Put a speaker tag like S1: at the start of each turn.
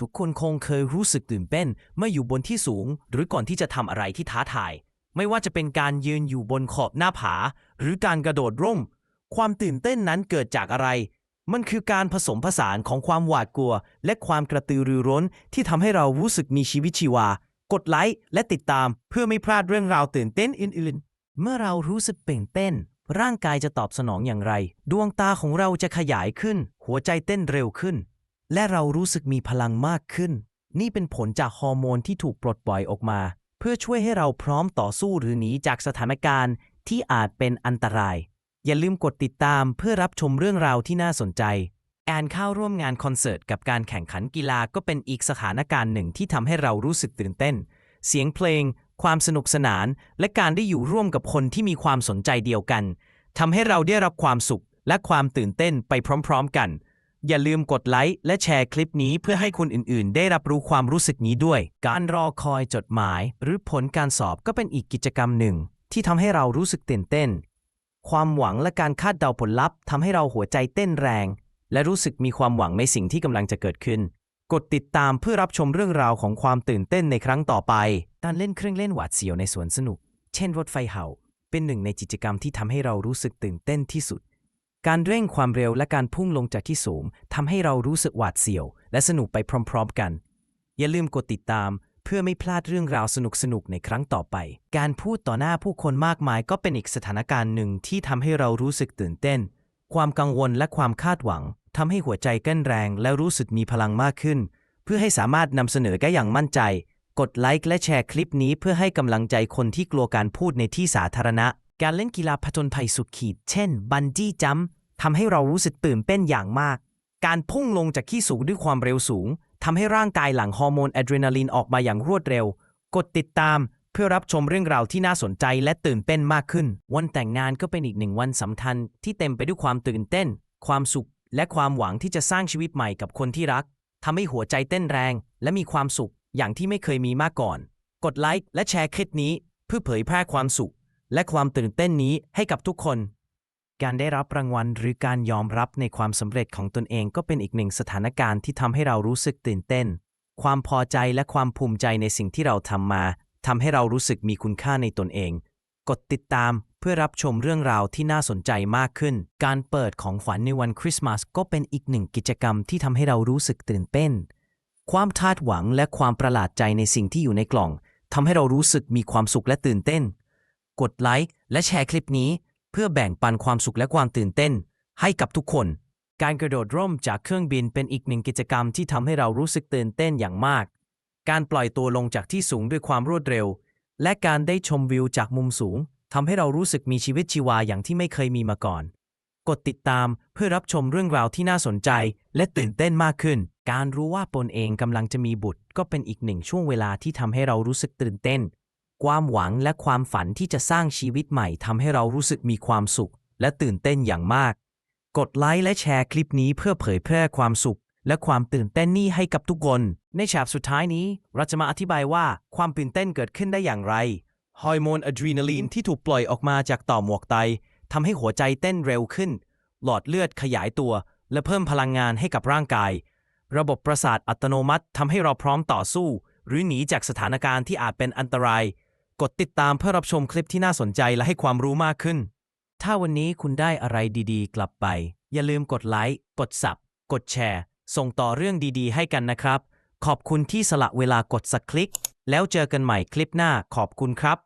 S1: ทุกคนคงเคยรู้สึกตื่นเต้นเมื่ออยู่บนที่สูง หรือก่อนที่จะทำอะไรที่ท้าทาย ไม่ว่าจะเป็นการยืนอยู่บนขอบหน้าผา หรือการกระโดดร่ม ความตื่นเต้นนั้นเกิดจากอะไร มันคือการผสมผสานของความหวาดกลัว และความกระตือรือร้น ที่ทำให้เรารู้สึกมีชีวิตชีวา กดไลค์และติดตามเพื่อไม่พลาดเรื่องราวตื่นเต้นอื่น ๆ เมื่อเรารู้สึกเป่งเต้น ร่างกายจะตอบสนองอย่างไร ดวงตาของเราจะขยายขึ้น หัวใจเต้นเร็วขึ้น และเรารู้สึกมีพลังมากขึ้น นี่เป็นผลจากฮอร์โมนที่ถูกปลดปล่อยออกมา เพื่อช่วยให้เราพร้อมต่อสู้หรือหนีจากสถานการณ์ที่อาจเป็นอันตราย อย่าลืมกดติดตามเพื่อรับชมเรื่องราวที่น่าสนใจ แอนเข้าร่วมงานคอนเสิร์ตกับการแข่งขันกีฬาก็เป็นอีกสถานการณ์หนึ่งที่ทำให้เรารู้สึกตื่นเต้น เสียงเพลง ความสนุกสนาน และการได้อยู่ร่วมกับคนที่มีความสนใจเดียวกันทำให้เราได้รับความสุขและความตื่นเต้นไปพร้อม ๆ กัน อย่าลืมกดไลค์และแชร์คลิปนี้เพื่อให้คนอื่นๆ ได้รับรู้ความรู้สึกนี้ด้วย การรอคอยจดหมาย หรือผลการสอบก็เป็นอีกกิจกรรมหนึ่ง ที่ทำให้เรารู้สึกตื่นเต้น ความหวังและการคาดเดาผลลัพธ์ทำให้เราหัวใจเต้นแรง และรู้สึกมีความหวังในสิ่งที่กำลังจะเกิดขึ้น กดติดตามเพื่อรับชมเรื่องราวของความตื่นเต้นในครั้งต่อไป การเล่นเครื่องเล่นหวาดเสียวในสวนสนุก เช่นรถไฟเห่า เป็นหนึ่งในกิจกรรมที่ทำให้เรารู้สึกตื่นเต้นที่สุด การเร่งความเร็วและการพุ่งลงจากที่สูงทำให้เรารู้สึกหวาดเสียว และสนุกไปพร้อมๆกัน อย่าลืมกดติดตาม เพื่อไม่พลาดเรื่องราวสนุกๆในครั้งต่อไป การพูดต่อหน้าผู้คนมากมายก็เป็นอีกสถานการณ์หนึ่งที่ทำให้เรารู้สึกตื่นเต้น ความกังวลและความคาดหวังทำให้หัวใจเต้นแรง และรู้สึกมีพลังมากขึ้น เพื่อให้สามารถนำเสนอได้อย่างมั่นใจ กดไลค์และแชร์คลิปนี้เพื่อให้กำลังใจคนที่กลัวการพูดในที่สาธารณะ การเล่นกีฬาผจญภัยสุดขีด เช่น บันจี้จัมป์ ทำให้เรารู้สึกตื่นเต้นอย่างมาก การพุ่งลงจากที่สูงด้วยความเร็วสูงทำให้ร่างกายหลั่งฮอร์โมนอะดรีนาลีนออกมาอย่างรวดเร็ว กดติดตามเพื่อรับชมเรื่องราวที่น่าสนใจและตื่นเต้นมากขึ้น วันแต่งงานก็เป็นอีกหนึ่งวันสำคัญ ที่เต็มไปด้วยความตื่นเต้น ความสุข และความหวังที่จะสร้างชีวิตใหม่กับคนที่รักทำให้หัวใจเต้นแรง และมีความสุข อย่างที่ไม่เคยมีมาก่อน กดไลค์และแชร์คลิปนี้ เพื่อเผยแพร่ความสุข และความตื่นเต้นนี้ให้กับทุกคน การได้รับรางวัลหรือการยอมรับในความสำเร็จของตนเองก็เป็นอีกหนึ่งสถานการณ์ที่ทำให้เรารู้สึกตื่นเต้น ความพอใจและความภูมิใจในสิ่งที่เราทำมาทำให้เรารู้สึกมีคุณค่าในตนเอง กดติดตามเพื่อรับชมเรื่องราวที่น่าสนใจมากขึ้น การเปิดของขวัญในวันคริสต์มาสก็เป็นอีกหนึ่งกิจกรรมที่ทำให้เรารู้สึกตื่นเต้น ความคาดหวังและความประหลาดใจในสิ่งที่อยู่ในกล่องทำให้เรารู้สึกมีความสุขและตื่นเต้น กดไลค์และแชร์คลิปนี้ เพื่อแบ่งปันความสุขและความตื่นเต้น ให้กับทุกคน การกระโดดร่มจากเครื่องบินเป็นอีกหนึ่งกิจกรรมที่ทำให้เรารู้สึกตื่นเต้นอย่างมาก การปล่อยตัวลงจากที่สูงด้วยความรวดเร็ว และการได้ชมวิวจากมุมสูงทำให้เรารู้สึกมีชีวิตชีวาอย่างที่ไม่เคยมีมาก่อน กดติดตามเพื่อรับชมเรื่องราวที่น่าสนใจ และตื่นเต้นมากขึ้น การรู้ว่าตนเองกำลังจะมีบุตร ก็เป็นอีกหนึ่งช่วงเวลาที่ทำให้เรารู้สึกตื่นเต้น ความหวังและความฝันที่จะสร้างชีวิตใหม่ทำให้เรารู้สึกมีความสุข และตื่นเต้นอย่างมาก กดไลค์และแชร์คลิปนี้เพื่อเผยแพร่ความสุข และความตื่นเต้นนี้ให้กับทุกคน ในฉากสุดท้ายนี้ เราจะมาอธิบายว่าความตื่นเต้นเกิดขึ้นได้อย่างไรฮอร์โมนอะดรีนาลีนที่ถูกปล่อยออกมาจากต่อมหมวกไตทำให้หัวใจเต้นเร็วขึ้น หลอดเลือดขยายตัว และเพิ่มพลังงานให้กับร่างกาย ระบบประสาทอัตโนมัติทำให้เราพร้อมต่อสู้ หรือหนีจากสถานการณ์ที่อาจเป็นอันตราย กดติดตามเพื่อรับชมคลิปที่น่าสนใจและให้ความรู้มากขึ้น ถ้าวันนี้คุณได้อะไรดีๆ กลับไป อย่าลืมกดไลค์ กดสับ กดแชร์ ส่งต่อเรื่องดีๆ ให้กันนะครับ ขอบคุณที่สละเวลากดสักคลิก แล้วเจอกันใหม่คลิปหน้าขอบคุณครับ